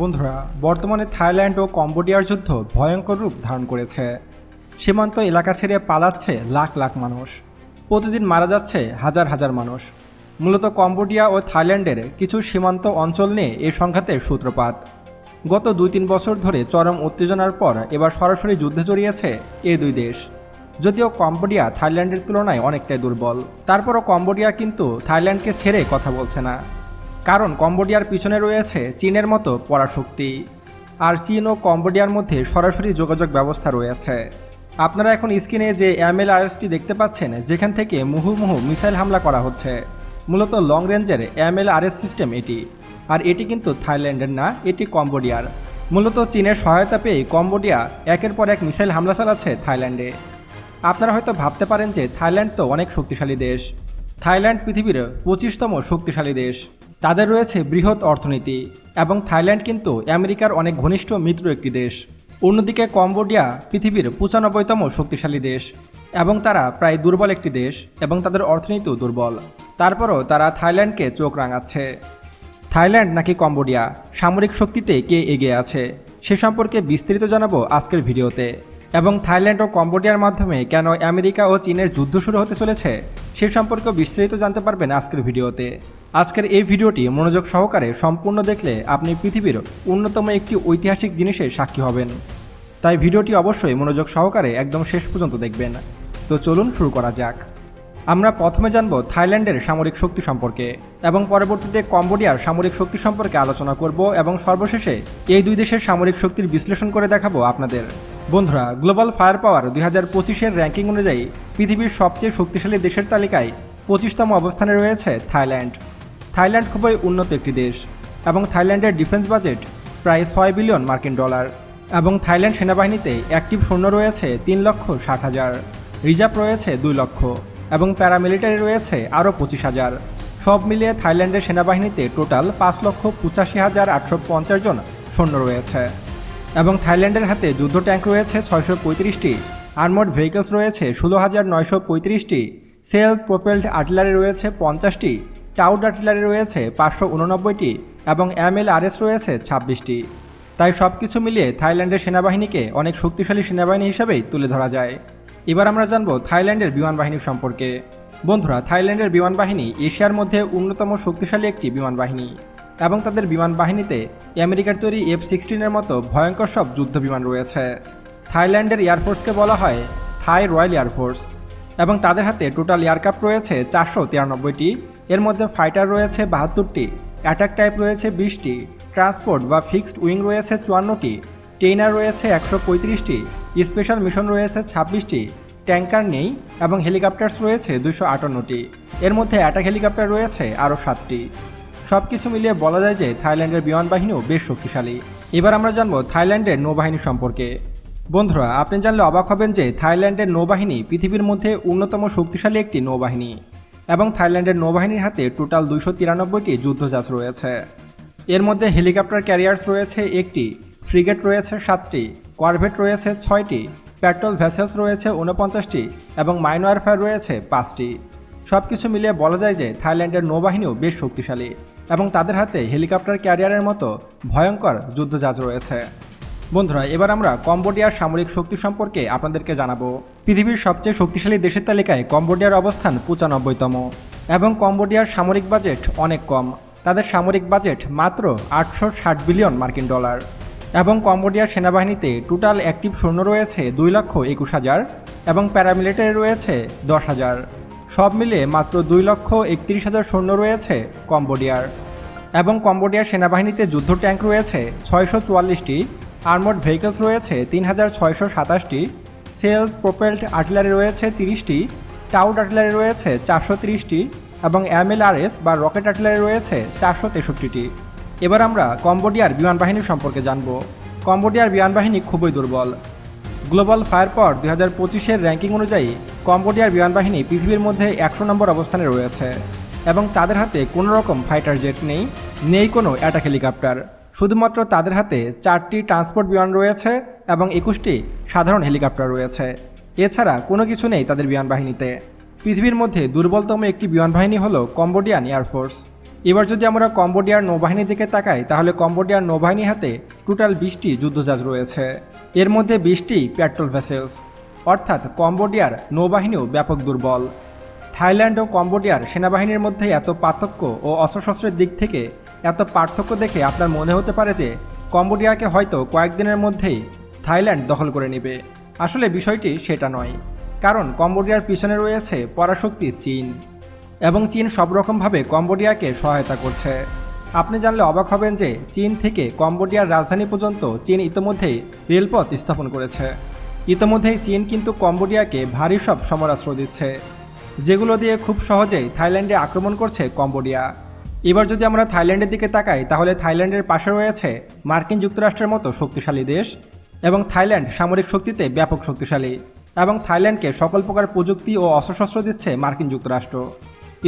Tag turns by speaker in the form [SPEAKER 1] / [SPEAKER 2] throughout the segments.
[SPEAKER 1] বন্ধুরা, বর্তমানে থাইল্যান্ড ও কম্বোডিয়ার যুদ্ধ ভয়ঙ্কর রূপ ধারণ করেছে। সীমান্ত এলাকা ছেড়ে পালাচ্ছে লাখ লাখ মানুষ। প্রতিদিন মারা যাচ্ছে হাজার হাজার মানুষ। মূলত কম্বোডিয়া ও থাইল্যান্ডের কিছু সীমান্ত অঞ্চল নিয়ে এই সংঘাতের সূত্রপাত। গত দুই তিন বছর ধরে চরম উত্তেজনার পর এবার সরাসরি যুদ্ধে জড়িয়েছে এই দুই দেশ। যদিও কম্বোডিয়া থাইল্যান্ডের তুলনায় অনেকটাই দুর্বল। তারপরও কম্বোডিয়া কিন্তু থাইল্যান্ডকে ছেড়ে কথা বলছে না। কারণ কম্বোডিয়ার পিছনে রয়েছে চীনের মতো পরাশক্তি। আর চীন ও কম্বোডিয়ার মধ্যে সরাসরি যোগাযোগ ব্যবস্থা রয়েছে। আপনারা এখন স্ক্রিনে যে এমএলআরএসটি দেখতে পাচ্ছেন, যেখান থেকে মুহুর্মুহু মিসাইল হামলা করা হচ্ছে, মূলত লং রেঞ্জের এমএলআরএস সিস্টেম এটি। আর এটি কিন্তু থাইল্যান্ডের না, এটি কম্বোডিয়ার। মূলত চীনের সহায়তা পেয়ে কম্বোডিয়া একের পর এক মিসাইল হামলা চালাচ্ছে থাইল্যান্ডে। আপনারা হয়তো ভাবতে পারেন যে থাইল্যান্ড তো অনেক শক্তিশালী দেশ। থাইল্যান্ড পৃথিবীর পঁচিশতম শক্তিশালী দেশ। তাদের রয়েছে বৃহৎ অর্থনীতি এবং থাইল্যান্ড কিন্তু আমেরিকার অনেক ঘনিষ্ঠ মিত্র একটি দেশ। অন্যদিকে কম্বোডিয়া পৃথিবীর পঁচানব্বইতম শক্তিশালী দেশ এবং তারা প্রায় দুর্বল একটি দেশ এবং তাদের অর্থনীতিও দুর্বল। তারপরও তারা থাইল্যান্ডকে চোখ রাঙাচ্ছে। থাইল্যান্ড নাকি কম্বোডিয়া? সামরিক শক্তিতে কে এগিয়ে আছে? সে সম্পর্কে বিস্তারিত জানাব আজকের ভিডিওতে। এবং থাইল্যান্ড ও কম্বোডিয়ার মাধ্যমে কেন আমেরিকা ও চীনের যুদ্ধ শুরু হতে চলেছে, সে সম্পর্কে বিস্তারিত জানতে পারবেন আজকের ভিডিওতে। আজকের এই ভিডিওটি মনোযোগ সহকারে সম্পূর্ণ দেখলে আপনি পৃথিবীর অন্যতম একটি ঐতিহাসিক জিনিসের সাক্ষী হবেন। তাই ভিডিওটি অবশ্যই মনোযোগ সহকারে একদম শেষ পর্যন্ত দেখবেন। তো চলুন শুরু করা যাক। আমরা প্রথমে জানব থাইল্যান্ডের সামরিক শক্তি সম্পর্কে এবং পরবর্তীতে কম্বোডিয়ার সামরিক শক্তি সম্পর্কে আলোচনা করব এবং সর্বশেষে এই দুই দেশের সামরিক শক্তির বিশ্লেষণ করে দেখাবো আপনাদের। বন্ধুরা, গ্লোবাল ফায়ার পাওয়ার দুই হাজার পঁচিশের র্যাঙ্কিং অনুযায়ী পৃথিবীর সবচেয়ে শক্তিশালী দেশের তালিকায় পঁচিশতম অবস্থানে রয়েছে থাইল্যান্ড। থাইল্যান্ড খুবই উন্নত একটি দেশ এবং থাইল্যান্ডের ডিফেন্স বাজেট প্রায় ছয় বিলিয়ন মার্কিন ডলার এবং থাইল্যান্ড সেনাবাহিনীতে অ্যাক্টিভ সৈন্য রয়েছে তিন লক্ষ ষাট হাজার, রিজার্ভ রয়েছে দুই লক্ষ এবং প্যারামিলিটারি রয়েছে আরও পঁচিশ হাজার। সব মিলিয়ে থাইল্যান্ডের সেনাবাহিনীতে টোটাল পাঁচ লক্ষ পঁচাশি হাজার আটশো পঞ্চাশ জন সৈন্য রয়েছে এবং থাইল্যান্ডের হাতে যুদ্ধ ট্যাঙ্ক রয়েছে ছয়শো পঁয়ত্রিশটি, আর্মড ভেহিকলস রয়েছে ষোলো হাজার নয়শো পঁয়ত্রিশটি, সেলফ প্রোপেলড আর্টিলারি রয়েছে পঞ্চাশটি টাউড আর্টিলারি রয়েছে পাঁচশো উননব্বইটি এবং এমএলআরএস রয়েছে ছাব্বিশটি। তাই সব কিছু মিলিয়ে থাইল্যান্ডের সেনাবাহিনীকে অনেক শক্তিশালী সেনাবাহিনী হিসেবেই তুলে ধরা যায়। এবার আমরা জানব থাইল্যান্ডের বিমান বাহিনী সম্পর্কে। বন্ধুরা, থাইল্যান্ডের বিমান বাহিনী এশিয়ার মধ্যে অন্যতম শক্তিশালী একটি বিমান বাহিনী এবং তাদের বিমান বাহিনীতে আমেরিকার তৈরি এফ সিক্সটিনের মতো ভয়ঙ্কর সব যুদ্ধ বিমান রয়েছে। থাইল্যান্ডের এয়ারফোর্সকে বলা হয় থাই রয়্যাল এয়ারফোর্স এবং তাদের হাতে টোটাল এয়ারক্রাফট রয়েছে চারশো তিরানব্বইটি এর মধ্যে ফাইটার রয়েছে বাহাত্তরটি অ্যাটাক টাইপ রয়েছে বিশটি ট্রান্সপোর্ট বা ফিক্সড উইং রয়েছে চুয়ান্নটি ট্রেনার রয়েছে একশো পঁয়ত্রিশটি স্পেশাল মিশন রয়েছে ছাব্বিশটি ট্যাঙ্কার নেই এবং হেলিকপ্টার্স রয়েছে দুশো আটান্নটি। এর মধ্যে অ্যাটাক হেলিকপ্টার রয়েছে আরও সাতটি। সব কিছু মিলিয়ে বলা যায় যে থাইল্যান্ডের বিমান বাহিনীও বেশ শক্তিশালী। এবার আমরা জানব থাইল্যান্ডের নৌবাহিনী সম্পর্কে। বন্ধুরা, আপনি জানলে অবাক হবেন যে থাইল্যান্ডের নৌবাহিনী পৃথিবীর মধ্যে অন্যতম শক্তিশালী একটি নৌবাহিনী। এবং থাইল্যান্ডের নৌবাহিনীর হাতে টোটাল দুইশো তিরানব্বইটি যুদ্ধজাহাজ রয়েছে। এর মধ্যে হেলিকপ্টার ক্যারিয়ার্স রয়েছে একটি, ফ্রিগেট রয়েছে সাতটি, করভেট রয়েছে ছয়টি, পেট্রোল ভেসেলস রয়েছে উনপঞ্চাশটি এবং মাইন ওয়ারফেয়ার রয়েছে পাঁচটি। সব কিছু মিলিয়ে বলা যায় যে থাইল্যান্ডের নৌবাহিনীও বেশ শক্তিশালী এবং তাদের হাতে হেলিকপ্টার ক্যারিয়ারের মতো ভয়ঙ্কর যুদ্ধজাহাজ রয়েছে। বন্ধুরা, এবার আমরা কম্বোডিয়ার সামরিক শক্তি সম্পর্কে আপনাদেরকে জানাব। পৃথিবীর সবচেয়ে শক্তিশালী দেশের তালিকায় কম্বোডিয়ার অবস্থান পঁচানব্বইতম এবং কম্বোডিয়ার সামরিক বাজেট অনেক কম। তাদের সামরিক বাজেট মাত্র আটশো ষাট বিলিয়ন মার্কিন ডলার। এবং কম্বোডিয়ার সেনাবাহিনীতে টোটাল অ্যাক্টিভ সৈন্য রয়েছে দুই লক্ষ একুশ হাজার এবং প্যারামিলিটারি রয়েছে দশ হাজার। সব মিলিয়ে মাত্র দুই লক্ষ একত্রিশ হাজার সৈন্য রয়েছে কম্বোডিয়ার। এবং কম্বোডিয়ার সেনাবাহিনীতে যুদ্ধ ট্যাঙ্ক রয়েছে ছয়শো চুয়াল্লিশটি, আর্মড ভেহিকলস রয়েছে তিন হাজার ছয়শো সাতাশটি সেলফ প্রোপেলড আর্টিলারি রয়েছে তিরিশটি টাউট আর্টিলারি রয়েছে চারশো তিরিশটি এবং এমএলআরএস বা রকেট আর্টিলারি রয়েছে চারশো তেষট্টিটি। এবার আমরা কম্বোডিয়ার বিমান বাহিনী সম্পর্কে জানব। কম্বোডিয়ার বিমান বাহিনী খুবই দুর্বল। গ্লোবাল ফায়ার পাওয়ার দুই হাজার পঁচিশের র্যাঙ্কিং অনুযায়ী কম্বোডিয়ার বিমান বাহিনী পৃথিবীর মধ্যে একশো নম্বর অবস্থানে রয়েছে এবং তাদের হাতে কোনো রকম ফাইটার জেট নেই নেই কোনো অ্যাটাক হেলিকপ্টার। শুধুমাত্র তাদের হাতে চারটি ট্রান্সপোর্ট বিমান রয়েছে এবং একুশটি সাধারণ হেলিকপ্টার রয়েছে। এছাড়া কোনো কিছু নেই তাদের বিমান বাহিনীতে। পৃথিবীর মধ্যে দুর্বলতম একটি বিমান বাহিনী হল কম্বোডিয়ান এয়ারফোর্স এবার যদি আমরা কম্বোডিয়ার নৌবাহিনীর দিকে তাকাই, তাহলে কম্বোডিয়ার নৌবাহিনীর হাতে টোটাল বিশটি যুদ্ধজাহাজ রয়েছে। এর মধ্যে বিশটি পেট্রোল ভেসেলস। অর্থাৎ কম্বোডিয়ার নৌবাহিনীও ব্যাপক দুর্বল। থাইল্যান্ড ও কম্বোডিয়ার সেনাবাহিনীর মধ্যে এত পার্থক্য ও অস্ত্রশস্ত্রের দিক থেকে এত পার্থক্য দেখে আপনার মনে হতে পারে যে কম্বোডিয়াকে হয়তো কয়েকদিনের মধ্যেই থাইল্যান্ড দখল করে নেবে। আসলে বিষয়টি সেটা নয়, কারণ কম্বোডিয়ার পিছনে রয়েছে পরাশক্তি চীন এবং চীন সব রকমভাবে কম্বোডিয়াকে সহায়তা করছে। আপনি জানলে অবাক হবেন যে চীন থেকে কম্বোডিয়ার রাজধানী পর্যন্ত চীন ইতোমধ্যেই রেলপথ স্থাপন করেছে। ইতোমধ্যেই চীন কিন্তু কম্বোডিয়াকে ভারী সব সমরাস্ত্র দিচ্ছে, যেগুলো দিয়ে খুব সহজেই থাইল্যান্ডে আক্রমণ করছে কম্বোডিয়া। এবার যদি আমরা থাইল্যান্ডের দিকে তাকাই, তাহলে থাইল্যান্ডের পাশে রয়েছে মার্কিন যুক্তরাষ্ট্রের মতো শক্তিশালী দেশ এবং থাইল্যান্ড সামরিক শক্তিতে ব্যাপক শক্তিশালী এবং থাইল্যান্ডকে সকল প্রকার প্রযুক্তি ও অস্ত্রশস্ত্র দিচ্ছে মার্কিন যুক্তরাষ্ট্র।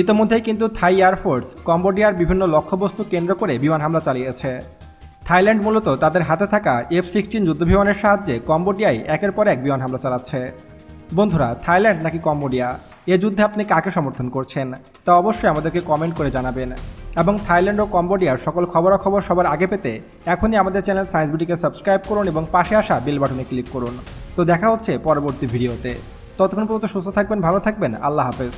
[SPEAKER 1] ইতিমধ্যেই কিন্তু থাই এয়ারফোর্স কম্বোডিয়ার বিভিন্ন লক্ষ্যবস্তু কেন্দ্র করে বিমান হামলা চালিয়েছে। থাইল্যান্ড মূলত তাদের হাতে থাকা এফ সিক্সটিন যুদ্ধবিমানের সাহায্যে কম্বোডিয়ায় একের পর এক বিমান হামলা চালাচ্ছে। বন্ধুরা, থাইল্যান্ড নাকি কম্বোডিয়া? এ যুদ্ধে আপনি কাকে সমর্থন করছেন? তা অবশ্যই আমাদেরকে কমেন্ট করে জানাবেন। এবং থাইল্যান্ড ও কম্বোডিয়ার সকল খবরাখবর সবার আগে পেতে এখনই আমাদের চ্যানেল সায়েন্স বিটিকে সাবস্ক্রাইব করুন এবং পাশে আসা বেল বাটনে ক্লিক করুন। তো দেখা হচ্ছে পরবর্তী ভিডিওতে। ততক্ষণ পর্যন্ত সুস্থ থাকবেন, ভালো থাকবেন, আল্লাহ হাফেজ।